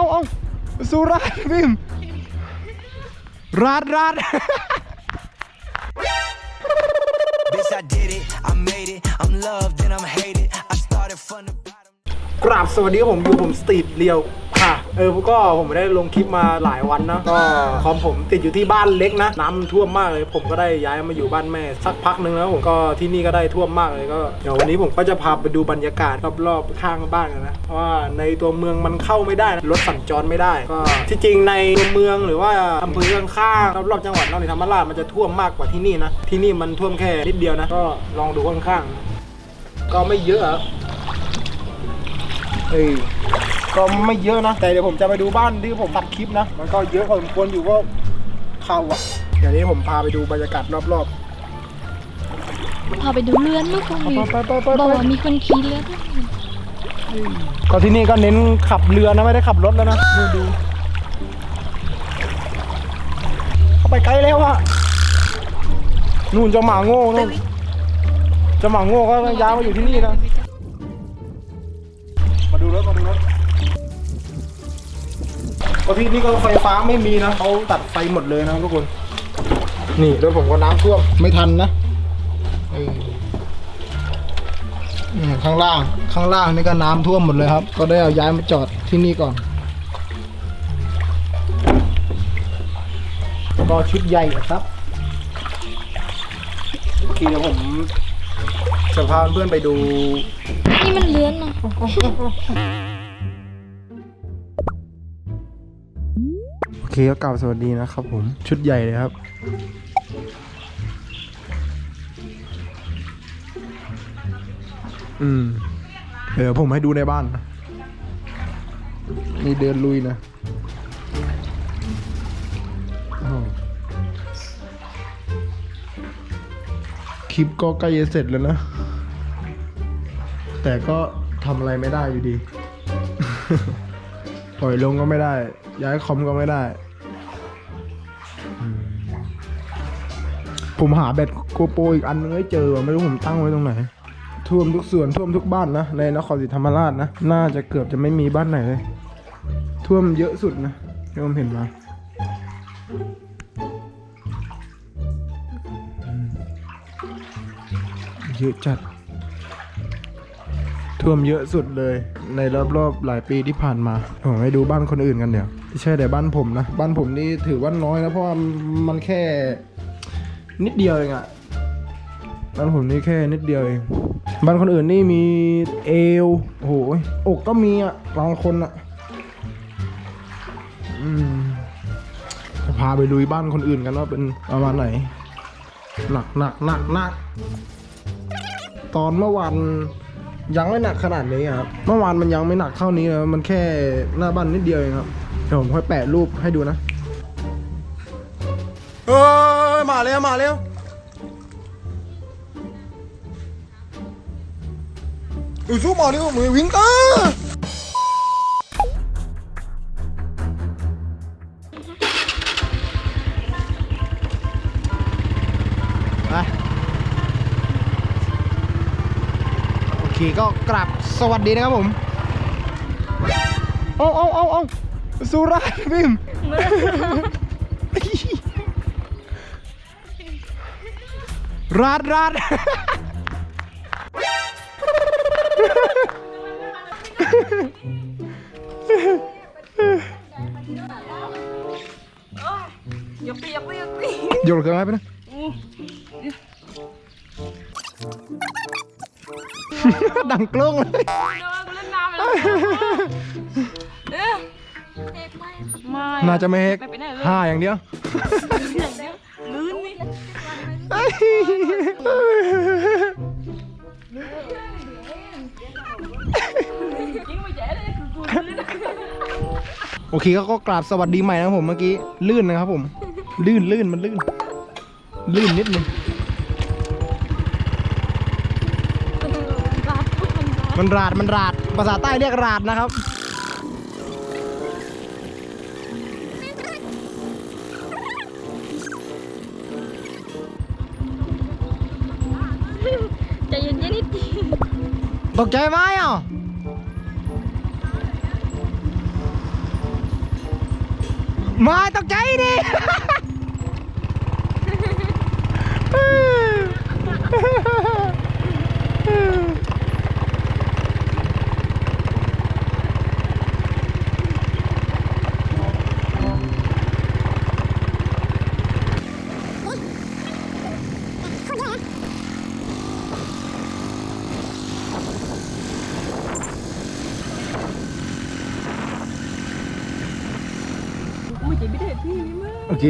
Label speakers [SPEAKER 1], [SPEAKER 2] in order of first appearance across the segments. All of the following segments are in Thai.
[SPEAKER 1] เอาเอาสุราษฎร์พิมพ์ราดราด
[SPEAKER 2] Bitch, I did it, I made it. I'm loved and I'm hated. I started from the bottom.
[SPEAKER 1] กราบสวัสดีครับผมอยู่ผมสตรีทเรียว ค่ะเออก็ผมไม่ได้ลงคลิปมาหลายวันนะก็คอมผมติดอยู่ที่บ้านเล็กนะ น้ำมันท่วมมากเลยผมก็ได้ย้ายมาอยู่บ้านแม่สักพักหนึ่งแล้วผมก็ที่นี่ก็ได้ท่วมมากเลยก็เดี๋ยววันนี้ผมก็จะพาไปดูบรรยากาศรอบๆข้างบ้านกันนะเพราะว่าในตัวเมืองมันเข้าไม่ได้นะรถสัญจรไม่ได้ก็ที่จริงในตัวเมืองหรือว่าอำเภอข้างๆรอบๆจังหวัดนครศรีธรรมราชมันจะท่วมมากกว่าที่นี่นะที่นี่มันท่วมแค่นิดเดียวนะก็ลองดูข้างๆนะก็ไม่เยอะอะเอ้ย ก็ไม่เยอะนะ แต่เดี๋ยวผมจะไปดูบ้านที่ผมตัดคลิปนะ มันก็เยอะพอสมควรอยู่ก็เข้าอะ เดี๋ยวนี้ผมพาไปดูบรรยากาศรอบ
[SPEAKER 3] พาไปดูเรือนลูกคุณ
[SPEAKER 1] ๆ
[SPEAKER 3] มี
[SPEAKER 1] ไปไปไป
[SPEAKER 3] บอก
[SPEAKER 1] ไป
[SPEAKER 3] ว่ามีคนขี่เรือด้วย
[SPEAKER 1] ก็ที่นี่ก็เน้นขับเรือนะไม่ได้ขับรถแล้วนะ ดูดูเข้าไปไกลแล้วอะนู่นเจ้าหมาโง่นู่นเจ้าหมาโง่ก็ย้ายมาอยู่ที่นี่นะ ก็ที่นี่ก็ไฟฟ้าไม่มีนะเขาตัดไฟหมดเลยนะทุกคน นี่รถผมก็น้ำท่วมไม่ทันนะเออข้างล่างข้างล่างนี่ก็น้ำท่วมหมดเลยครับ ก็ได้เอาย้ายมาจอดที่นี่ก่อนก็ชุดใหญ่ครับโอเดี๋ยวผมจะพาเพื่อนไปดู
[SPEAKER 3] นี่มันเรือนนะ
[SPEAKER 1] เคก็กล่าวสวัสดีนะครับผม ชุดใหญ่เลยครับ อืม เดี๋ยวผมให้ดูในบ้านนะนี่เดินลุยนะคลิปก็ใกล้จะเสร็จแล้วนะ แต่ก็ทำอะไรไม่ได้อยู่ดี ปล่อยลงก็ไม่ได้ ย้ายคอมก็ไม่ได้ ผมหาแบตโกโปรอีกอันนึงไม่เจอว่ะไม่รู้ผมตั้งไว้ตรงไหน ท่วมทุกส่วนท่วมทุกบ้านนะ ในนครศรีธรรมราชนะ น่าจะเกือบจะไม่มีบ้านไหนเลย ท่วมเยอะสุดนะที่ผมเห็นมาอืมเยอะจัด ท่วมเยอะสุดเลยในรอบๆหลายปีที่ผ่านมา ผมไปดูบ้านคนอื่นกันเดี๋ยว ไม่ใช่แต่บ้านผมนะ บ้านผมนี่ถือว่าน้อยนะเพราะว่ามันแค่นิดเดียวเองอะบ้านผมนี่แค่นิดเดียวเอง บ้านคนอื่นนี่มีเอวโอ้โหอกก็มีอะบางคนอะอืมจะพาไปลุยบ้านคนอื่นกันว่าเป็นประมาณไหน หนักหนักหนักหนักตอนเมื่อวานยังไม่หนักขนาดนี้ครับ เมื่อวานมันยังไม่หนักเท่านี้นะมันแค่หน้าบ้านนิดเดียวเองครับ ดี๋ยวผมค่อยแปะรูปให้ดูนะเอ้ยมาแล้วมาแล้วอุ้ยสู้มาแล้วมือวิ่งอ้าไปโอเคก็กลับสวัสดีนะครับผม เอาเอาเอาเอา สุราษฎร์พิมพ์ราดราด ไม่น่าจะไม่เฮก
[SPEAKER 4] ไม่ไปไหนเลย
[SPEAKER 1] ห้าอย่างเดียว
[SPEAKER 4] อย่างเดียวลื่นนี่ยิ่งไม่แย่เลยคือกูลื่น
[SPEAKER 1] โอเคก็ก็กราบสวัสดีใหม่นะครับผมเมื่อกี้ลื่นนะครับผม ลื่นลื่นมันลื่น ลื่นนิดนึงมันราดมันราดภาษาใต้เรียกราดนะครับ ตกใจไหมอะมาตกใจดิ
[SPEAKER 4] จะไม่ได้พี่มั้ง
[SPEAKER 1] โอเค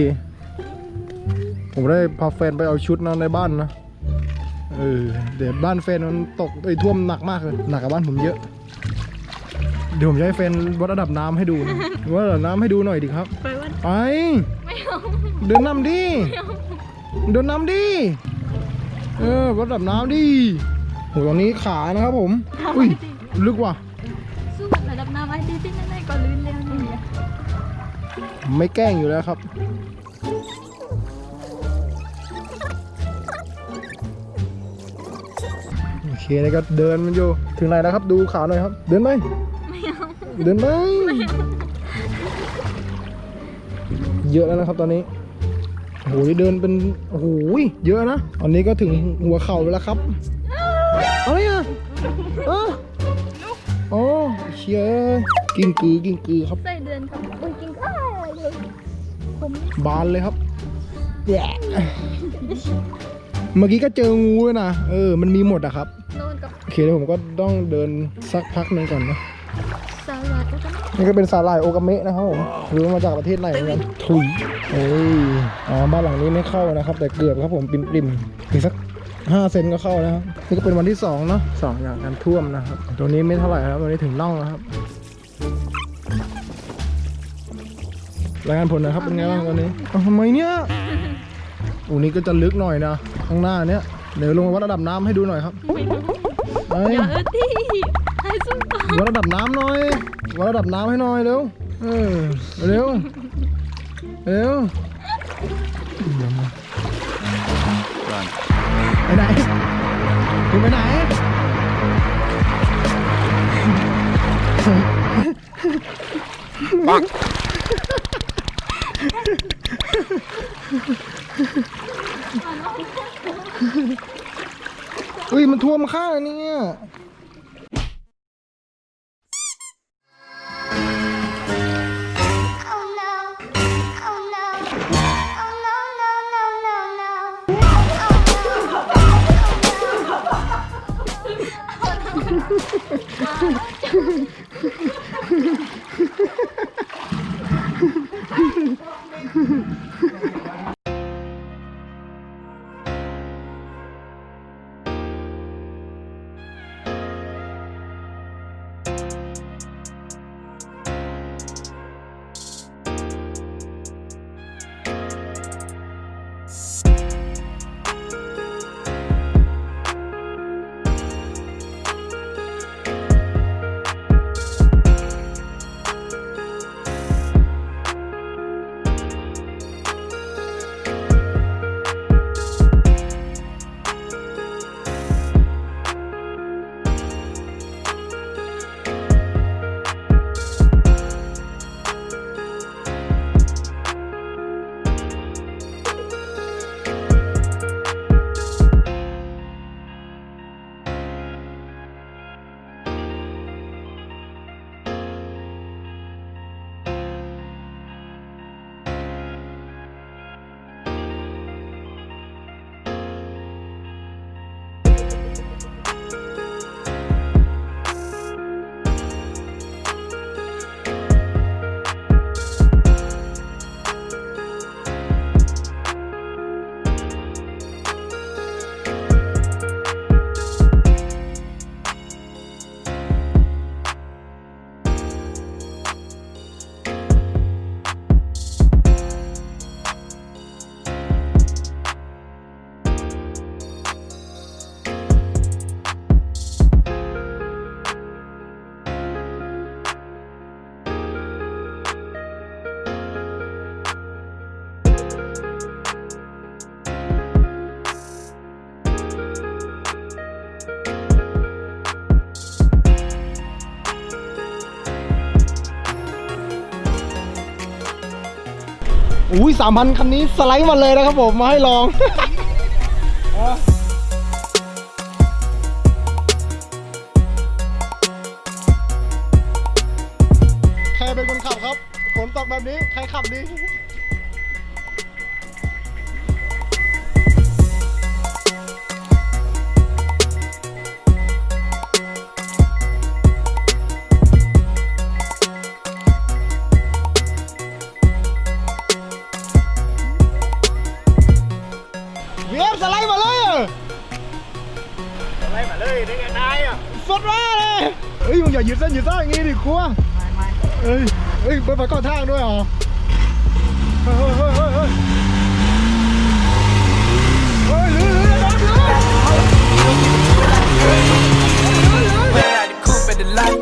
[SPEAKER 1] ผมได้พาแฟนไปเอาชุดนะในบ้านนะ เออ เดี๋ยวบ้านแฟนมันตกไอ้ท่วมหนักมากเลย หนักกว่าบ้านผมเยอะ เดี๋ยวผมจะให้แฟนวัดระดับน้ำให้ดูนะวัดระดับน้ำให้ดูหน่อยดิครับ
[SPEAKER 4] ไปวัน
[SPEAKER 1] ไป
[SPEAKER 4] ไม่เอา
[SPEAKER 1] เดินนำดิ เดินนำดิ เออวัดระดับน้ำดิโหตอนนี้ขานะครับผม อุ้ย ลึกว่ะ
[SPEAKER 3] ไม่
[SPEAKER 1] แกล้งอยู่แล้วครับ โอเคนี่ก็เดินมันอยู่ ถึงไหนแล้วครับ ดูขาหน่อยครับ เดินไปเดินไปเยอะแล้วนะครับตอนนี้โอ้โหนี่เดินเป็นโอ้โหเยอะนะตอนนี้ก็ถึงหัวเข่าแล้วครับอะไรอะเออโอ้เชียกิ้งกือกิ้งกือครับ
[SPEAKER 3] ใส่เดือนกับโอ้ยกินข้าวเลยผม
[SPEAKER 1] บานเลยครับแย่เมื่อกี้ก็เจองูด้วยนะ เออ มันมีหมดอะครับ
[SPEAKER 3] นอนกับ
[SPEAKER 1] โอเคเดี๋ยวผมก็ต้องเดินสักพักหนึ่งก่อนนะ
[SPEAKER 3] สลัดแล้วก็
[SPEAKER 1] นี่ก็เป็นสาหร่ายโอกาเมะนะครับผมรู้มาจากประเทศไหนเหมือนกันถุยโอ้ยอ๋อบ้านหลังนี้ไม่เข้านะครับ แต่เกือบครับผมปิมปิมๆอีกสักห้าเซนก็เข้านะครับนี่ก็เป็นวันที่สองเนาะสองอย่างการท่วมนะครับตัวนี้ไม่เท่าไหร่ครับตัวนี้ถึงน่องนะครับ รายงานผลหนะครับเป็นไงบ้างตอนนี้อ้าวทำไมเนี่ยอูนี่ก็จะลึกหน่อยนะข้างหน้าเนี้ยเดี๋ยวลงมาวัดระดับน้ำให้ดูหน่อยครับ
[SPEAKER 3] ไม่รู้
[SPEAKER 1] เอ้ย
[SPEAKER 3] อย่าเออที่ให้สู้ต่อ
[SPEAKER 1] วัดระดับน้ำหน่อยวัดระดับน้ำให้หน่อยเร็วเออเร็วเร็วเดี๋ยวมาไปไหนคุณไปไหน อุ้ยมันท่วมข้าเนี่ย อุ้ยสามพันคันนี้สไลด์มาเลยนะครับผมมาให้ลอง ขั้วเอ้ยเอ้ยไปิดไฟก่อนทางด้วยเหรอเฮ้ยเฮ้ยเฮ้ยเฮ้ยเฮ้ยเฮ้ยเฮ้ยเฮ้ยเฮ้ย Where are the coupe and the light?